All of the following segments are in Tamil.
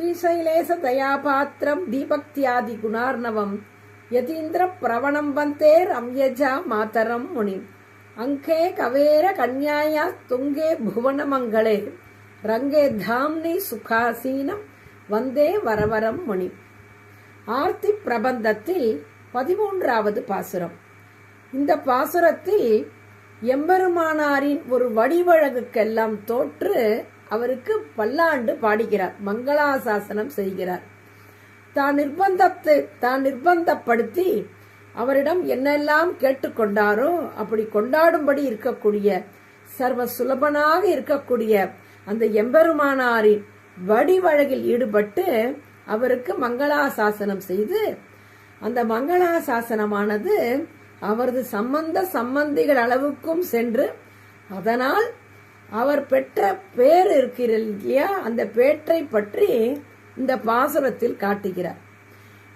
ஸ்ரீசைலேச தயாபாத்திரம் தீபக்தியாதி குணார்ணவம். யதீந்திர பிரவணம் வந்தே ரம்யஜா மாதரம் முனி. அங்கே கவேர கன்யாயா துங்கே புவனமங்களே. ரங்கே தாம்னி சுகாசீனம் வந்தே வரவரம் முனி. ஆர்த்தி பிரபந்தத்தில் பதிமூன்றாவது பாசுரம். இந்த பாசுரத்தில் எம்பெருமானாரின் ஒரு வடிவழகுக்கெல்லாம் தோற்று அவருக்கு பல்லாண்டு பாடுகிறார் மங்களாசாசனம் செய்கிறார். தான் நிர்பந்தத்தை தான் நிர்பந்தப்படுத்தி அவரிடம் என்னெல்லாம் கேட்டுக்கொண்டாரோ அப்படி கொண்டாடும்படி இருக்கக்கூடிய சர்வ சுலபனாக இருக்கக்கூடிய அந்த எம்பெருமானாரின் வடிவழகில் ஈடுபட்டு அவருக்கு மங்களாசாசனம் செய்து அந்த மங்களாசாசனமானது அவரது சம்பந்த சம்பந்திகள் அளவுக்கும் சென்று அதனால் அவர் பெற்ற பேர் இருக்கிறது இல்லையா? அந்த பேற்றை பற்றி இந்த பாசுரத்தில் காட்டுகிறார்.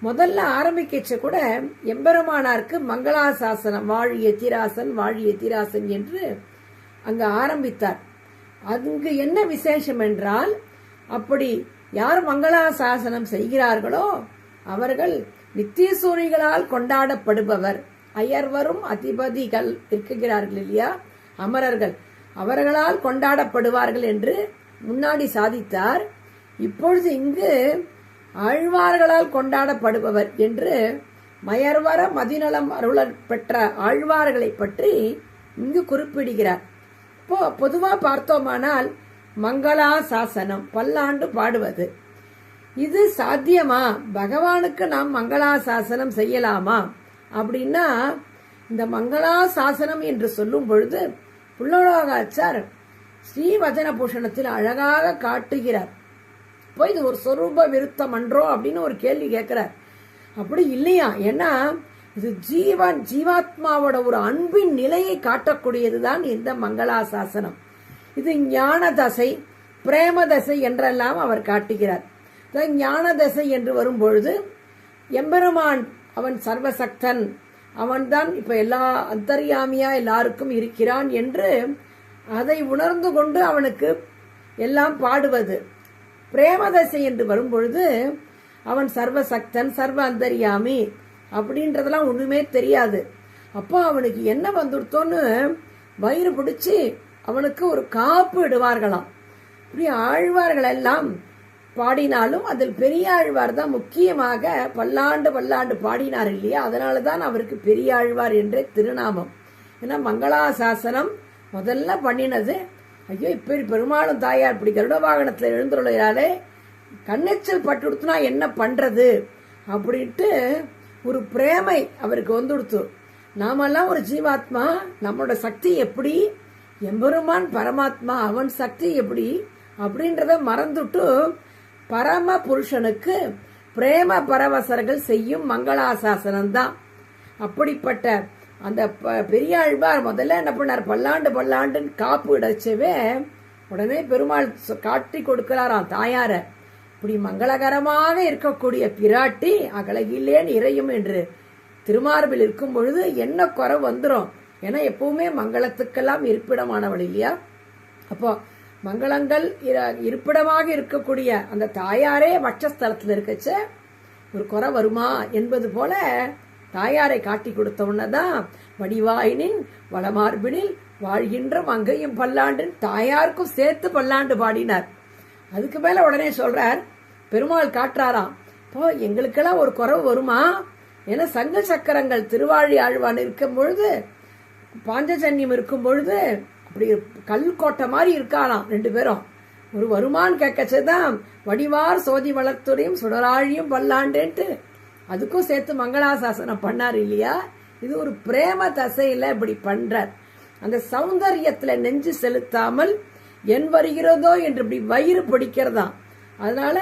முதல்ல ஆரம்பிக்கச்ச கூட எம்பெருமானாருக்கு மங்களாசாசனம் வாழி எத்திராசன் வாழி எத்திராசன் என்று அங்கு ஆரம்பித்தார். அங்கு என்ன விசேஷம் என்றால் அப்படி யார் மங்களாசாசனம் செய்கிறார்களோ அவர்கள் நித்தியசூரிகளால் கொண்டாடப்படுபவர். அயர்வரும் அதிபதிகள் இருக்குகிறார்கள் இல்லையா? அமரர்கள். அவர்களால் கொண்டாடப்படுவார்கள் என்று முன்னாடி சாதித்தார். இப்பொழுது இங்கு ஆழ்வார்களால் கொண்டாடப்படுபவர் என்று மயர்வர மதிநலம் அருள பெற்ற ஆழ்வார்களை பற்றி இங்கு குறிப்பிடுகிறார். இப்போ பொதுவாக பார்த்தோமானால் மங்களா சாசனம் பல்லாண்டு பாடுவது. இது சாத்தியமா? பகவானுக்கு நாம் மங்களா சாசனம் செய்யலாமா? அப்படின்னா இந்த மங்களா சாசனம் என்று சொல்லும் பொழுது புள்ளலோகாச்சார் ஸ்ரீவச்சன பூஷணத்தில் அழகாக காட்டுகிறார். இப்போ இது ஒரு சொரூப விருத்தம் அன்றோ அப்படின்னு ஒரு கேள்வி கேட்குறார். அப்படி இல்லையா? ஏன்னா இது ஜீவன் ஜீவாத்மாவோட ஒரு அன்பின் நிலையை காட்டக்கூடியது தான் இந்த மங்களாசாசனம். இது ஞான தசை பிரேம தசை என்றெல்லாம் அவர் காட்டுகிறார். ஞான தசை என்று வரும்பொழுது எம்பெருமான் அவன் சர்வசக்தன் அவன்தான் இப்ப எல்லா அந்தர்யாமியா எல்லாருக்கும் இருக்கிறான் என்று அதை உணர்ந்து கொண்டு அவனுக்கு எல்லாம் பாடுவது. பிரேமதசை என்று வரும்பொழுது அவன் சர்வசக்தன் சர்வ அந்தர்யாமி அப்படின்றதெல்லாம் ஒண்ணுமே தெரியாது. அப்போ அவனுக்கு என்ன வந்துடுத்தோன்னு வயிறு பிடிச்சி அவனுக்கு ஒரு காப்பு இடுவார்களாம். இப்படி ஆழ்வார்கள் எல்லாம் பாடினாலும் அதில் பெரியாழ்வார் தான் முக்கியமாக பல்லாண்டு பல்லாண்டு பாடினார் இல்லையா? அதனால தான் அவருக்கு பெரியாழ்வார் என்றே திருநாமம். ஏன்னா மங்களாசாசனம் முதல்ல பண்ணினது ஐயோ இப்படி பெருமாளும் தாயார் இப்படி கருட வாகனத்தில் எழுந்துள்ளாலே கண்ணெச்சல் பட்டுடுத்துனா என்ன பண்ணுறது அப்படின்ட்டு ஒரு பிரேமை அவருக்கு வந்துடுத்து. நாமெல்லாம் ஒரு ஜீவாத்மா நம்மளோட சக்தி எப்படி? எம்பெருமான் பரமாத்மா அவன் சக்தி எப்படி? அப்படின்றத மறந்துட்டு பரம புருஷனுக்கு பிரேம பரவசர்கள் செய்யும் மங்களாசாசனம் தான் அப்படிப்பட்ட அந்த பெரியாழ்வார் முதல்ல என்ன பண்ணார்? பல்லாண்டு பல்லாண்டுன்னு காப்பு இடைச்சவே உடனே பெருமாள் காட்டி கொடுக்கிறாராம் தாயார. இப்படி மங்களகரமாக இருக்கக்கூடிய பிராட்டி அகலகில்லேன் இறையும் என்று திருமார்பில் இருக்கும் பொழுது என்ன குறை வந்துடும் ஏன்னா எப்பவுமே மங்களத்துக்கெல்லாம் இருப்பிடமானவள் இல்லையா? அப்போ மங்களங்கள் இருப்பிடமாக இருக்கக்கூடிய அந்த தாயாரே வட்சஸ்தலத்தில் இருக்கச்ச ஒரு குறை வருமா என்பது போல தாயாரை காட்டி கொடுத்த உடனேதான் வடிவாயினின் வளமார்பினில் வாழ்கின்ற மங்கையும் பல்லாண்டின் தாயாருக்கும் சேர்த்து பல்லாண்டு பாடினார். அதுக்கு மேல உடனே சொல்றார் பெருமாள் காட்டுறாராம் இப்போ எங்களுக்கெல்லாம் ஒரு குறவு வருமா? ஏன்னா சங்க சக்கரங்கள் திருவாழி ஆழ்வான் இருக்கும் பொழுது பாஞ்சஜன்யம் இருக்கும் பொழுது அப்படி கல் கோட்டை மாதிரி இருக்காளாம் ரெண்டு பேரும். ஒரு வருமான் கேட்கச்சதான் வடிவார் சோதி வளர்த்துறையும் சுடராழியும் பல்லாண்டேன்ட்டு அதுக்கும் சேர்த்து மங்களாசாசனம் பண்ணார் இல்லையா? இது ஒரு பிரேம தசையில் இப்படி பண்ணுறார் அந்த சௌந்தரியத்தில் நெஞ்சு செலுத்தாமல் என் வருகிறதோ என்று இப்படி வயிறு பிடிக்கிறதாம். அதனால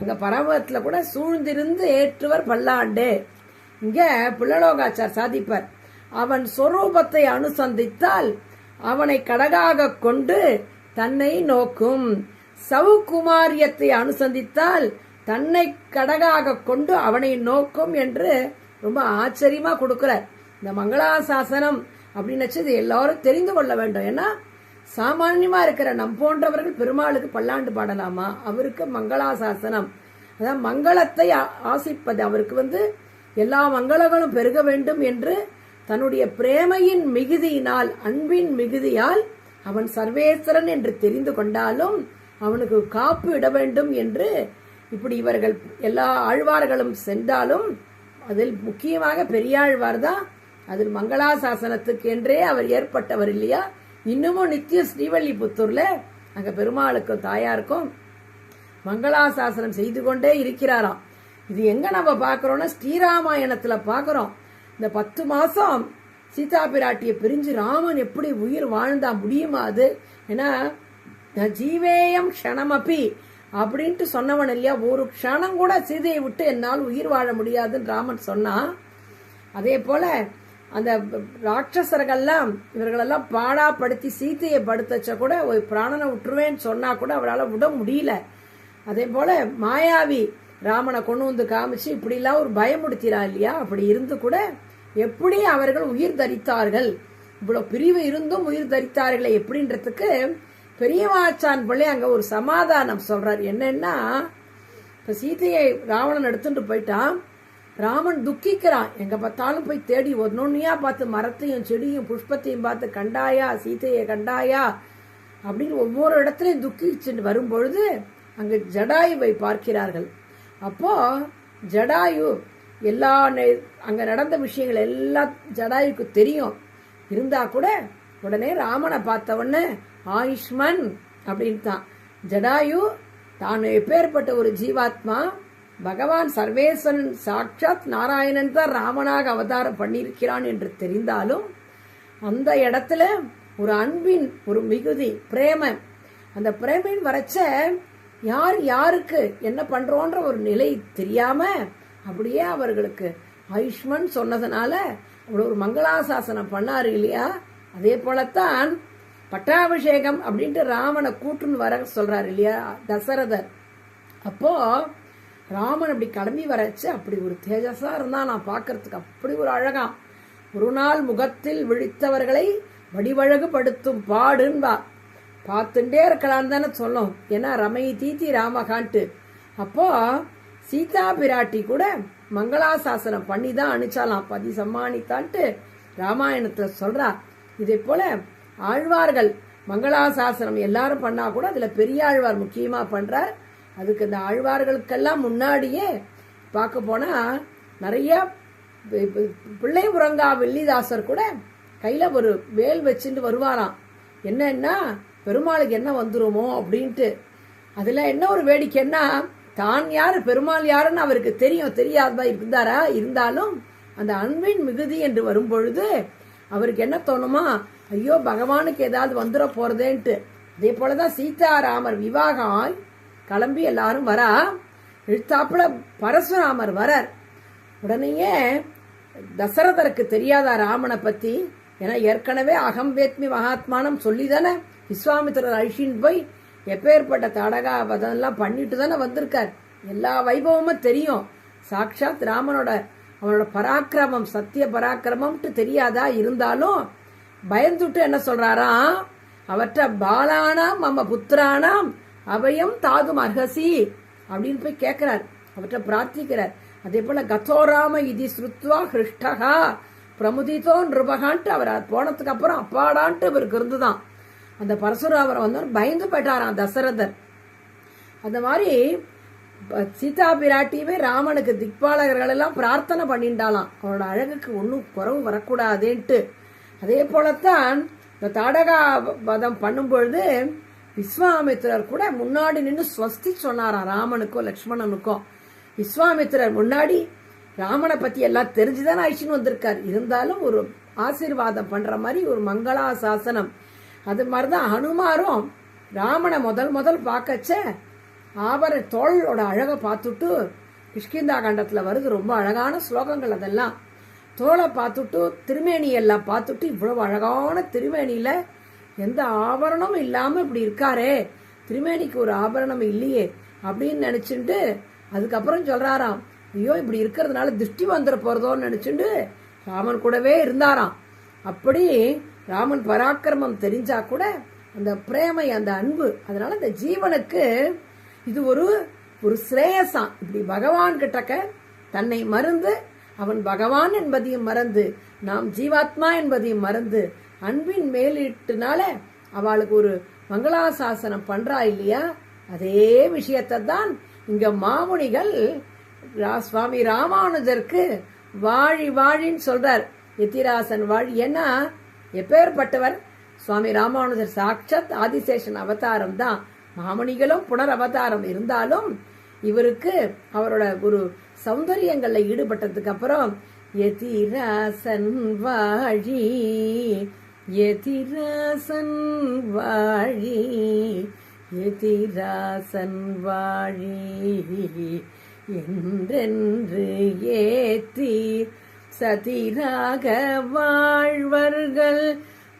அந்த பரமத்தில் கூட சூழ்ந்திருந்து ஏற்றுவர் பல்லாண்டு. இங்கே புள்ளலோகாச்சார் சாதிப்பார். அவன் சொரூபத்தை அனுசந்தித்தால் அவனை கடகாக கொண்டு தன்னை நோக்கும். சவுகுமாரியத்தை அனுசந்தித்தால் தன்னை கடகாக கொண்டு அவனை நோக்கும் என்று ரொம்ப ஆச்சரியமா கொடுக்கிறார். இந்த மங்களாசாசனம் அப்படின்னு எல்லாரும் தெரிந்து கொள்ள வேண்டும். ஏன்னா சாமான்யமா இருக்கிற நம் போன்றவர்கள் பெருமாளுக்கு பல்லாண்டு பாடலாமா? அவருக்கு மங்களாசாசனம். அதான் மங்களத்தை ஆ- ஆசிப்பது. அவருக்கு வந்து எல்லா மங்களங்களும் பெருக வேண்டும் என்று தன்னுடைய பிரேமையின் மிகுதியினால் அன்பின் மிகுதியால் அவன் சர்வேஸ்வரன் என்று தெரிந்து கொண்டாலும் அவனுக்கு காப்பு இட வேண்டும் என்று இப்படி இவர்கள் எல்லா ஆழ்வார்களும் சென்றாலும் அதில் முக்கியமாக பெரியாழ்வார் தான் அதில் மங்களாசாசனத்துக்கு என்றே அவர் ஏற்பட்டவர் இல்லையா? இன்னமும் நித்திய ஸ்ரீவல்லிபுத்தூர்ல அங்க பெருமாளுக்கும் தாயாருக்கும் மங்களாசாசனம் செய்து கொண்டே இருக்கிறாராம். இது எங்க நம்ம பார்க்கறோம்னா ஸ்ரீராமாயணத்துல பார்க்கறோம். இந்த பத்து மாசம் சீதா பிராட்டியை பிரிஞ்சு ராமன் எப்படி உயிர் வாழ்ந்தா முடியுமா அது? ஏன்னா நான் ஜீவேயம் க்ஷணமப்பி அப்படின்ட்டு சொன்னவன் இல்லையா? ஒரு க்ஷணம் கூட சீதையை விட்டு என்னால் உயிர் வாழ முடியாதுன்னு ராமன் சொன்னான் அதே போல அந்த ராட்சசர்கள்லாம் இவர்களெல்லாம் பாடாப்படுத்தி சீத்தையை படுத்தச்ச கூட ஒரு பிராணனை விட்டுருவேன்னு சொன்னா கூட அவளால் விட முடியல. அதே போல மாயாவி ராமனை கொண்டு வந்து காமிச்சு இப்படிலாம் ஒரு பயமுடுத்திரா இல்லையா? அப்படி இருந்து கூட எப்படி அவர்கள் உயிர் தரித்தார்கள்? இவ்வளவு பிரிவு இருந்தும் உயிர் தரித்தார்களே எப்படின்றதுக்கு பெரியவாச்சான் பிள்ளை அங்க ஒரு சமாதானம் சொல்றார். என்னன்னா இப்ப சீதையை ராவணன் எடுத்துட்டு போயிட்டான். ராமன் துக்கிக்கிறான். எங்க பார்த்தாலும் போய் தேடி ஒன்னொன்னையா பார்த்து மரத்தையும் செடியும் புஷ்பத்தையும் பார்த்து கண்டாயா சீதையை கண்டாயா அப்படின்னு ஒவ்வொரு இடத்துலையும் துக்கிச்சுட்டு வரும்பொழுது அங்கு ஜடாயுவை பார்க்கிறார்கள். அப்போ ஜடாயு எல்லா நெ- நடந்த விஷயங்கள் எல்லாம் ஜடாயுக்கு தெரியும். இருந்தால் கூட உடனே ராமனை பார்த்த உடனே ஆயுஷ்மன் அப்படின்னு தான் ஜடாயு தான் எப்பேற்பட்ட ஒரு ஜீவாத்மா பகவான் சர்வேஸ்வரன் சாட்சாத் நாராயணன் தான் ராமனாக அவதாரம் பண்ணியிருக்கிறான் என்று தெரிந்தாலும் அந்த இடத்துல ஒரு அன்பின் ஒரு மிகுதி பிரேம அந்த பிரேமின் வரைச்ச யார் யாருக்கு என்ன பண்றோன்ற ஒரு நிலை தெரியாம அப்படியே அவர்களுக்கு ஆயுஷ்மன் சொன்னதுனால அவர் ஒரு மங்களாசாசனம் பண்ணாரு இல்லையா? அதே போலத்தான் பட்டாபிஷேகம் அப்படின்ட்டு ராமனை கூட்டுன்னு வர சொல்றாரு இல்லையா தசரதர். அப்போ ராமன் அப்படி கிளம்பி வரச்சு அப்படி ஒரு தேஜஸா இருந்தா நான் பார்க்கறதுக்கு அப்படி ஒரு அழகா. ஒரு நாள் முகத்தில் விழித்தவர்களை வடிவழகுபடுத்தும் பாடுன்பா. பார்த்துட்டே இருக்கலான்னு தானே சொல்லும் ஏன்னா ரமை தீத்தி ராமகான்ட்டு. அப்போ சீதா பிராட்டி கூட மங்களாசாசனம் பண்ணி தான் அனுச்சாலாம் பதி சம்மானித்தான்ட்டு ராமாயணத்தில் சொல்றா. இதே போல ஆழ்வார்கள் மங்களாசாசனம் எல்லாரும் பண்ணா கூட அதுல பெரிய ஆழ்வார் முக்கியமா பண்றார். அதுக்கு இந்த ஆழ்வார்களுக்கெல்லாம் முன்னாடியே பார்க்க போனா நிறைய பிள்ளை உரங்கா வெள்ளிதாசர் கூட கையில ஒரு வேல் வச்சுட்டு வருவாராம். என்னன்னா பெருமாளுக்கு என்ன வந்துருமோ? அப்படின்ட்டு. அதுல என்ன ஒரு வேடிக்கைன்னா தான் யார் பெருமாள் யாருன்னு அவருக்கு தெரியும் தெரியாததா இருந்தாரா? இருந்தாலும் அந்த அன்பின் மிகுதி என்று வரும்பொழுது அவருக்கு என்ன தோணுமா? ஐயோ பகவானுக்கு ஏதாவது வந்துட போறதேன்ட்டு. அதே போலதான் சீதாராமர் விவாகம் கிளம்பி எல்லாரும் வரா. இழுத்தாப்புல பரசுராமர் வரார். உடனேயே தசரதருக்கு தெரியாதா ராமனை பத்தி? ஏன்னா ஏற்கனவே அகம் வேத்மி மகாத்மானம் சொல்லி தானே விஸ்வாமித்திரர் அழிச்சின்னு போய் எப்பேற்பட்ட தடகா அதெல்லாம் பண்ணிட்டு தானே வந்திருக்கார். எல்லா வைபவமும் தெரியும். சாக்ஷாத் ராமனோட அவனோட பராக்கிரமம் சத்திய பராக்கிரமம்ட்டு தெரியாதா இருந்தாலும் பயந்துட்டு என்ன சொல்றாராம்? அவற்ற பாலானாம் மம்ம புத்திரானாம் அபயம் தாதும் அர்ஹசி அப்படின்னு போய் கேட்கிறார் அவற்றை பிரார்த்திக்கிறார். அதே போல கதோராம இதி ஸ்ருத்வா ஹிருஷ்டகா பிரமுதிதோ நிருபகான்ட்டு அவர் போனதுக்கு அப்புறம் அப்பாடான்ட்டு இவருக்கு இருந்துதான். அந்த பரசுராமரை வந்தவர் பயந்து போயிட்டாராம் தசரதர். அந்த மாதிரி சீதா பிராட்டியுமே ராமனுக்கு திக்பாலகர்கள் எல்லாம் பிரார்த்தனை பண்ணிண்டாலாம் அவனோட அழகுக்கு ஒன்றும் குறவு வரக்கூடாதுன்ட்டு. அதே போலத்தான் இந்த தாடகா பதம் பண்ணும்பொழுது விஸ்வாமித்திரர் கூட முன்னாடி நின்று ஸ்வஸ்தி சொன்னாராம் ராமனுக்கும் லக்ஷ்மணனுக்கும் விஸ்வாமித்திரர் முன்னாடி ராமனை பற்றி எல்லாம் தெரிஞ்சுதான் அழிச்சுன்னு வந்திருக்கார். இருந்தாலும் ஒரு ஆசீர்வாதம் பண்ணுற மாதிரி ஒரு மங்களா சாசனம். அது மாதிரிதான் ஹனுமாரும் ராமனை முதல் முதல் பார்க்கச்ச ஆபர தோளோட அழகை பார்த்துட்டு கிஷ்கிந்தா காண்டத்தில் வருது ரொம்ப அழகான ஸ்லோகங்கள் அதெல்லாம். தோளை பார்த்துட்டு திருமேனி எல்லாம் பார்த்துட்டு இவ்வளவு அழகான திருமேனியில் எந்த ஆபரணமும் இல்லாமல் இப்படி இருக்காரே. திருமேனிக்கு ஒரு ஆபரணம் இல்லையே அப்படின்னு நினச்சிட்டு அதுக்கப்புறம் சொல்கிறாராம் ஐயோ இப்படி இருக்கிறதுனால திருஷ்டி வந்துட போகிறதோன்னு நினச்சிட்டு ராமன் கூடவே இருந்தாராம். அப்படி ராமன் பராக்கிரமம் தெரிஞ்சா கூட அந்த பிரேமை அந்த அன்பு அதனால அந்த ஜீவனுக்கு இது ஒரு ஒரு சிரேயசாம் இப்படி பகவான் கிட்டக்க தன்னை மறந்து அவன் பகவான் என்பதையும் மறந்து நாம் ஜீவாத்மா என்பதையும் மறந்து அன்பின் மேலிட்டுனால அவளுக்கு ஒரு மங்களாசாசனம் பண்றா இல்லையா? அதே விஷயத்தை தான் இங்க மாமுனிகள் ரா- சுவாமி ராமானுஜருக்கு வாழி வாழின்னு சொல்றார். எத்திராசன் வாழி. ஏன்னா எப்பேற்பட்டவர்? சுவாமி ராமானுஜர் சாட்சாத் ஆதிசேஷன் அவதாரம் தான் மாமுனிகளும் புனர் அவதாரம் இருந்தாலும் இவருக்கு அவரோட ஒரு சௌந்தரியங்கள்ல ஈடுபட்டதுக்கு அப்புறம் எதிராசன் வாழி எதிராசன் வாழி எதிராசன் வாழி என்றென்று ஏத்தி சதிராக வாழ்வர்கள்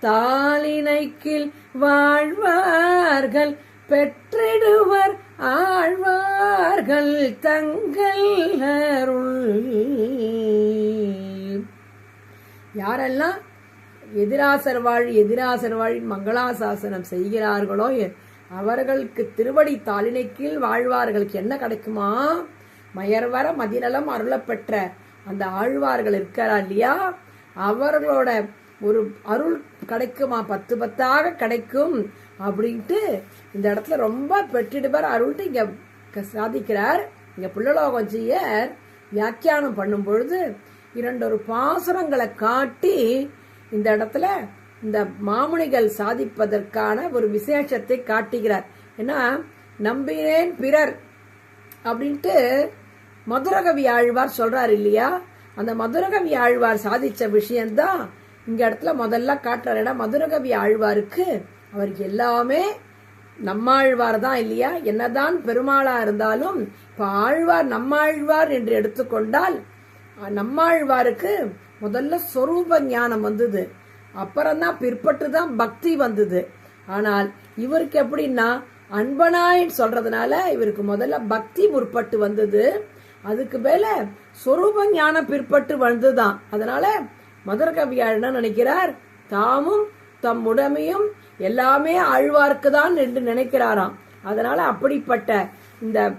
தாளினைக்கில் வாழ்வார்கள் பெற்றிடுவர் ஆழ்வார்கள் தங்கள் அருள். யாரெல்லாம் எதிராசர் வாழ் எதிராசர் வாழ் மங்களாசாசனம் செய்கிறார்களோ அவர்களுக்கு திருவடி தாளினை கீழ் வாழ்வார்களுக்கு என்ன கிடைக்குமா? மயர்வர மதிநலம் அருளப்பெற்ற அந்த ஆழ்வார்கள் இருக்கிறா இல்லையா? அவர்களோட ஒரு அருள் கிடைக்குமா? பத்து பத்தாக கிடைக்கும் அப்படின்ட்டு இந்த இடத்துல ரொம்ப பெற்றிடுவர் அருள்ட்டு இங்க க- சாதிக்கிறார். இங்க புள்ளலோகஞ்சியர் வியாக்கியானம் பண்ணும் பொழுது இரண்டொரு பாசுரங்களை காட்டி இந்த இடத்துல இந்த மாமுனிகள் சாதிப்பதற்கான ஒரு விசேஷத்தை காட்டுகிறார். ஏன்னா நம்பினேன் பிறர் அப்படின்ட்டு மதுரகவி ஆழ்வார் சொல்றாரு இல்லையா? அந்த மதுரகவி ஆழ்வார் சாதிச்ச விஷயம்தான் இங்க இடத்துல முதல்ல காட்டுறாரு. ஏன்னா மதுரகவி ஆழ்வாருக்கு அவருக்கு எல்லாமே நம்மாழ்வார் தான் இல்லையா? என்னதான் பெருமாளா இருந்தாலும் இப்ப ஆழ்வார் நம்மாழ்வார் என்று எடுத்துக்கொண்டால் நம்மாழ்வாருக்கு முதல்ல சொரூப ஞானம் வந்தது. அப்புறம்தான் பிற்பட்டு தான் பக்தி வந்தது. ஆனால் இவருக்கு எப்படின்னா அன்பனாயின்னு சொல்றதுனால இவருக்கு முதல்ல பக்தி முற்பட்டு வந்தது. அதுக்கு மேல சொரூப ஞானம் பிற்பட்டு வந்ததுதான். அதனால மதுர கவியார் என்ன நினைக்கிறார்? தாமும் தம் உடமையும் எல்லாமே ஆழ்வார்க்கு தான் என்று நினைக்கிறாராம். அதனால அப்படிப்பட்ட இந்த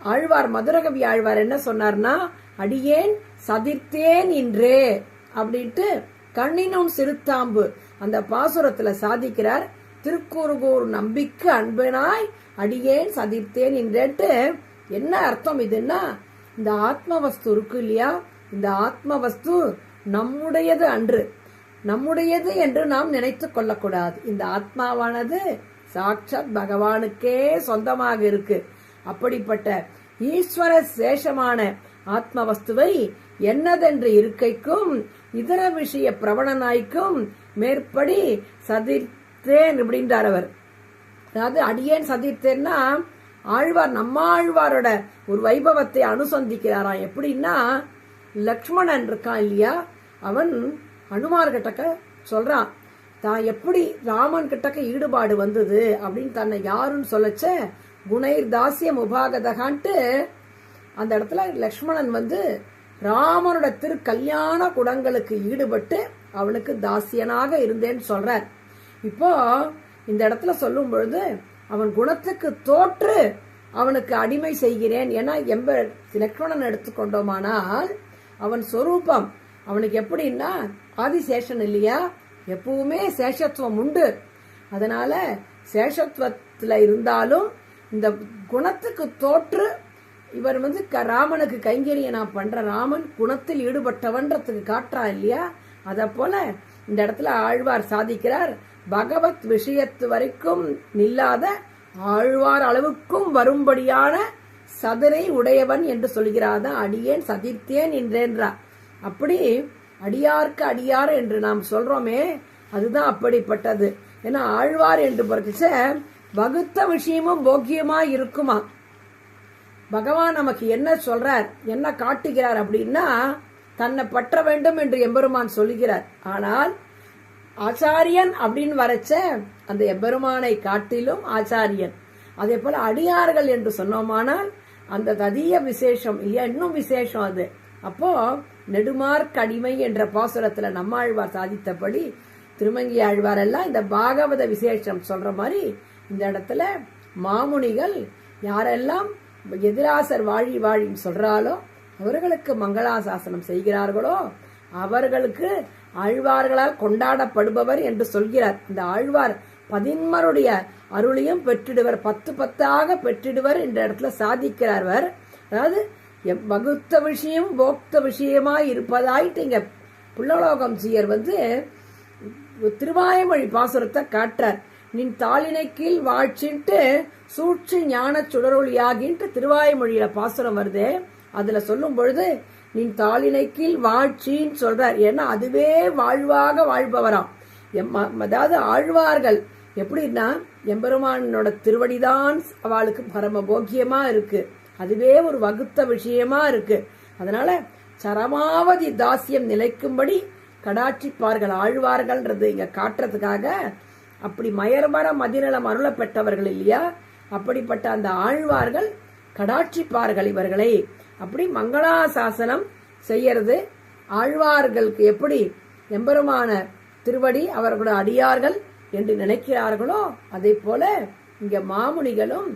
ஆழ்வார் மதுரகவி ஆழ்வார் என்ன சொன்னார்னா அடியேன் சதிர்த்தேன் இன்றே அப்படின்ட்டு கண்ணினும் சிறுத்தாம்பு அந்த பாசுரத்துல சாதிக்கிறார். திருக்கூறுகூர் நம்பிக்கை அன்பனாய் அடியேன் சதிர்த்தேன் என்றேன்ட்டு என்ன அர்த்தம் இதுன்னா இந்த ஆத்ம வஸ்து இருக்கு இல்லையா? இந்த ஆத்ம வஸ்து நம்முடையது அன்று. நம்முடையது என்று நாம் நினைத்து கொள்ளக்கூடாது. இந்த ஆத்மாவானது சாட்சாத் பகவானுக்கே சொந்தமாக இருக்கு. அப்படிப்பட்ட ஈஸ்வர சேஷமான ஆத்ம வஸ்துவை என்னதென்று இருக்கைக்கும் இதர விஷய பிரபணனாய்க்கும் மேற்படி சதிர்த்தேன் அப்படின்றார் அவர். அதாவது அடியேன் சதிர்த்தேன்னா ஆழ்வார் நம்ம ஆழ்வாரோட ஒரு வைபவத்தை அனுசந்திக்கிறாராம் எப்படின்னா லக்ஷ்மணன் இருக்கான் இல்லையா? அவன் அனுமார் கிட்டக்க சொல்றான் தான் எப்படி ராமன் கிட்டக்க ஈடுபாடு வந்தது? அப்படின்னு தன்னை யாருன்னு சொல்லச்ச குணைர் தாசியம் உபாகதகான்ட்டு அந்த இடத்துல லக்ஷ்மணன் வந்து ராமனோட திரு கல்யாண குடங்களுக்கு ஈடுபட்டு அவனுக்கு தாசியனாக இருந்தேன்னு சொல்றார். இப்போ இந்த இடத்துல சொல்லும் பொழுது அவன் குணத்துக்கு தோற்று அவனுக்கு அடிமை செய்கிறேன். ஏன்னா எம்ப லக்ஷ்மணன் எடுத்துக்கொண்டோமானால் அவன் சொரூபம். அவனுக்கு எப்படின்னா ஆதிசேஷன் இல்லையா? எப்பவுமே சேஷத்துவம் உண்டு. அதனால சேஷத்துவத்தில் இருந்தாலும் இந்த குணத்துக்கு தோற்று இவர் வந்து க- ராமனுக்கு கைங்கரியை நான் பண்ற ராமன் குணத்தில் ஈடுபட்டவன்றதுக்கு காட்டுறான் இல்லையா? அதை போல இந்த இடத்துல ஆழ்வார் சாதிக்கிறார். பகவத் விஷயத்து வரைக்கும் நில்லாத ஆழ்வார் அளவுக்கும் வரும்படியான சதனை உடையவன் என்று சொல்கிறாதான் அடியேன் சதிர்த்தேன் என்றேன்றார். அப்படி அடியார்க்கு அடியார் என்று நாம் சொல்றோமே அதுதான் அப்படிப்பட்டது. ஏன்னா ஆழ்வார் என்று பிறகுச்ச வகுத்த விஷயமும் போக்கியமா இருக்குமா? பகவான் நமக்கு என்ன சொல்றார் என்ன காட்டுகிறார் அப்படின்னா தன்னை பற்ற வேண்டும் என்று எம்பெருமான் சொல்லுகிறார் ஆனால் ஆச்சாரியன் அப்படின்னு வரச்ச அந்த எபெருமானை காட்டிலும் ஆச்சாரியன். அதே போல அடியார்கள் என்று சொன்னோமானால் அந்த ததிய விசேஷம் இல்லையா? இன்னும் விசேஷம் அது. அப்போ நெடுமார்க்கடிமை என்ற பாசுரத்துல நம்மாழ்வார் சாதித்தபடி திருமங்கி ஆழ்வார் எல்லாம் இந்த பாகவத விசேஷம் சொல்ற மாதிரி இந்த இடத்துல மாமுனிகள் யாரெல்லாம் எதிராசர் வாழி வாழின்னு சொல்றாலோ அவர்களுக்கு மங்களாசாசனம் செய்கிறார்களோ அவர்களுக்கு ஆழ்வார்களால் கொண்டாடப்படுபவர் என்று சொல்கிறார். இந்த ஆழ்வார் பதின்மருடைய அருளையும் பெற்றிடுவர் பத்து பத்தாக பெற்றிடுவர் என்ற இடத்துல சாதிக்கிறார் அவர் அதாவது வகுத்த விஷயம் போக்த விஷயமா இருப்பதாயிட்டு இங்க புள்ளலோகம் சீயர் வந்து திருவாயமொழி பாசுரத்தை காட்டுறார். நின் தாளினை கீழ் வாழ்ச்சின்ட்டு சூழ்ச்சி ஞான சுடரொளியாகின்ட்டு திருவாய்மொழியில பாசுரம் வருது. அதுல சொல்லும் பொழுது நின் தாளினை கீழ் வாழ்ச்சின்னு சொல்றார். ஏன்னா அதுவே வாழ்வாக வாழ்பவராம். எம் அதாவது ஆழ்வார்கள். எப்படின்னா எம்பெருமானோட திருவடிதான் அவளுக்கு பரம போக்கியமா இருக்கு. அதுவே ஒரு வகுத்த விஷயமா இருக்கு. அதனால சரமாவதி தாசியம் நிலைக்கும்படி கடாட்சிப்பார்கள் ஆழ்வார்கள்ன்றது இங்க காட்டுறதுக்காக அப்படி மயர்மர மதிநலம் அருளப்பெற்றவர்கள் இல்லையா? அப்படிப்பட்ட அந்த ஆழ்வார்கள் கடாட்சிப்பார்கள் இவர்களை. அப்படி மங்களாசாசனம் செய்யறது ஆழ்வார்களுக்கு எப்படி எம்பெருமான திருவடி அவர்களோட அடியார்கள் என்று நினைக்கிறார்களோ அதே போல இங்க மாமுனிகளும்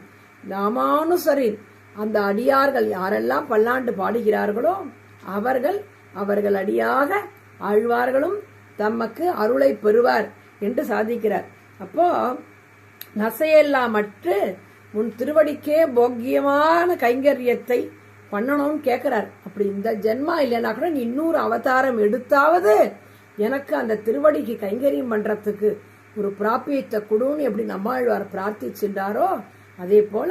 ராமானுசரின் அந்த அடியார்கள் யாரெல்லாம் பல்லாண்டு பாடுகிறார்களோ அவர்கள் அவர்கள் அடியாக ஆழ்வார்களும் தமக்கு அருளை பெறுவார் என்று சாதிக்கிறார். அப்போ நசையெல்லாம் மற்று உன் திருவடிக்கே போக்கியமான கைங்கரியத்தை பண்ணணும்னு கேட்குறார் அப்படி இந்த ஜென்மா இல்லைன்னா கூட நீ இன்னொரு அவதாரம் எடுத்தாவது எனக்கு அந்த திருவடிக்கு கைங்கரியம் பண்ணுறதுக்கு ஒரு பிராப்பியத்தை கொடுன்னு எப்படி நம்மாழ்வார் பிரார்த்திச்சின்றாரோ அதே போல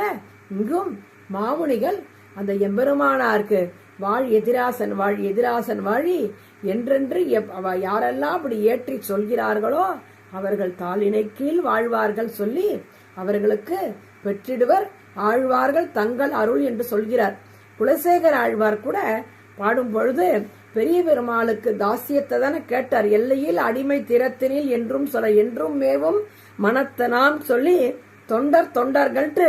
இங்கும் மாமுனிகள் அந்த எம்பெருமானாருக்கு வாழ் எதிராசன் வாழ் எதிராசன் வாழி என்றென்று எப்- அவ யாரெல்லாம் அப்படி ஏற்றி சொல்கிறார்களோ அவர்கள் தாளினை கீழ் வாழ்வார்கள் சொல்லி அவர்களுக்கு பெற்றிடுவர் ஆழ்வார்கள் தங்கள் அருள் என்று சொல்கிறார். குலசேகர ஆழ்வார் கூட பாடும் பொழுது பெரிய பெருமாளுக்கு தாசியத்தை தானே கேட்டார். எல்லையில் அடிமை திறத்தினில் என்றும் சொல்ல என்றும் மேவும் மனத்தனாம் சொல்லி தொண்டர் தொண்டர்கள்ட்டு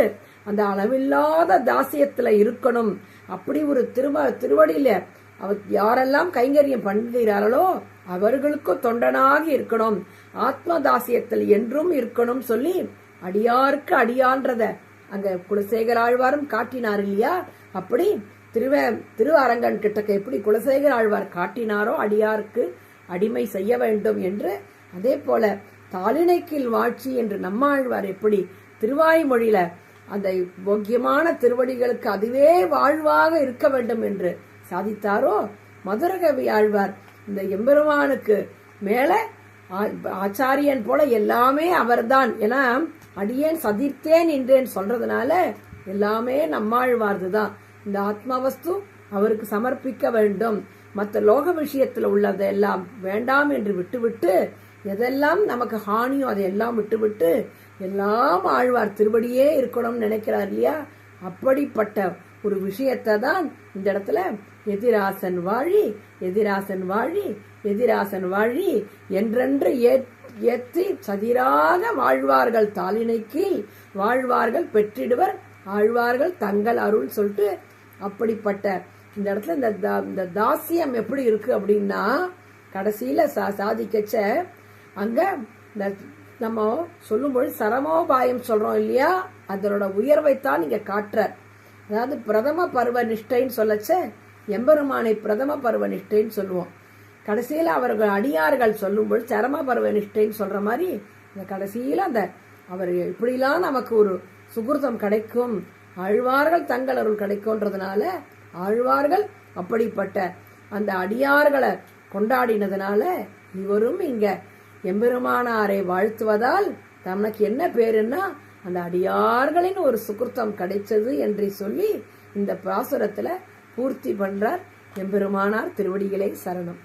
அந்த அளவில்லாத தாசியத்துல இருக்கணும். அப்படி ஒரு திரும திருவடியில அவர் யாரெல்லாம் கைங்கரியம் பண்ணுகிறார்களோ அவர்களுக்கும் தொண்டனாக இருக்கணும். ஆத்ம தாசியத்தில் என்றும் இருக்கணும் சொல்லி அடியாருக்கு அடியான்றத அங்க குலசேகர ஆழ்வாரும் காட்டினார் இல்லையா? அப்படி திருவ திருவரங்கன் கிட்டக்க எப்படி குலசேகர ஆழ்வார் காட்டினாரோ அடியாருக்கு அடிமை செய்ய வேண்டும் என்று அதே போல தாளினைக்கில் வாழ்ச்சி என்று நம்மாழ்வார் எப்படி திருவாய்மொழியில அந்த போக்கியமான திருவடிகளுக்கு அதுவே வாழ்வாக இருக்க வேண்டும் என்று சாதித்தாரோ? மதுரகவி ஆழ்வார் இந்த எம்பெருமானுக்கு மேல ஆச்சாரியன் போல எல்லாமே அவர்தான். ஏன்னா அடியேன் சதிர்த்தேன் என்றேன் சொல்றதுனால எல்லாமே நம்மாழ்வார்து தான் இந்த ஆத்மவஸ்து அவருக்கு சமர்ப்பிக்க வேண்டும். மற்ற லோக விஷயத்தில் உள்ளதெல்லாம் வேண்டாம் என்று விட்டுவிட்டு எதெல்லாம் நமக்கு ஹானியோ அதையெல்லாம் விட்டுவிட்டு எல்லாம் ஆழ்வார் திருவடியே இருக்கணும்னு நினைக்கிறார் இல்லையா? அப்படிப்பட்ட ஒரு விஷயத்தை தான் இந்த இடத்துல எதிராசன் வாழி எதிராசன் வாழி எதிராசன் வாழி என்றென்று ஏ- ஏற்றி சதிராக வாழ்வார்கள் தாளினை கீழ் வாழ்வார்கள் பெற்றிடுவர். ஆழ்வார்கள் தங்கள் அருள் சொல்லிட்டு அப்படிப்பட்ட இந்த இடத்துல இந்த தா- இந்த தாசியம் எப்படி இருக்கு அப்படின்னா கடைசியில சா சாதிக்கச்ச அங்க இந்த நம்ம சொல்லும்பொழுது சரமோபாயம் சொல்றோம் இல்லையா? அதனோட உயர்வைத்தான் இங்க காட்டுறார். அதாவது பிரதம பருவ நிஷ்டைன்னு சொல்லச்ச எம்பெருமானை பிரதம பருவ நிஷ்டைன்னு சொல்லுவோம். கடைசியில் அவர்கள் அடியார்கள் சொல்லும்பொழுது சரம பருவ நிஷ்டைன்னு சொல்ற மாதிரி இந்த கடைசியில் அந்த அவர் இப்படிலாம் நமக்கு ஒரு சுகிருதம் கிடைக்கும். ஆழ்வார்கள் தங்கள் அருள் கிடைக்கும்ன்றதுனால ஆழ்வார்கள் அப்படிப்பட்ட அந்த அடியார்களை கொண்டாடினதுனால இவரும் இங்க எம்பெருமானாரை வாழ்த்துவதால் தனக்கு என்ன பேருன்னா அந்த அடியார்களின் ஒரு சுகிருத்தம் கிடைச்சது என்று சொல்லி இந்த பாசுரத்துல பூர்த்தி பண்றார் எம்பெருமானார் திருவடிகளே சரணம்.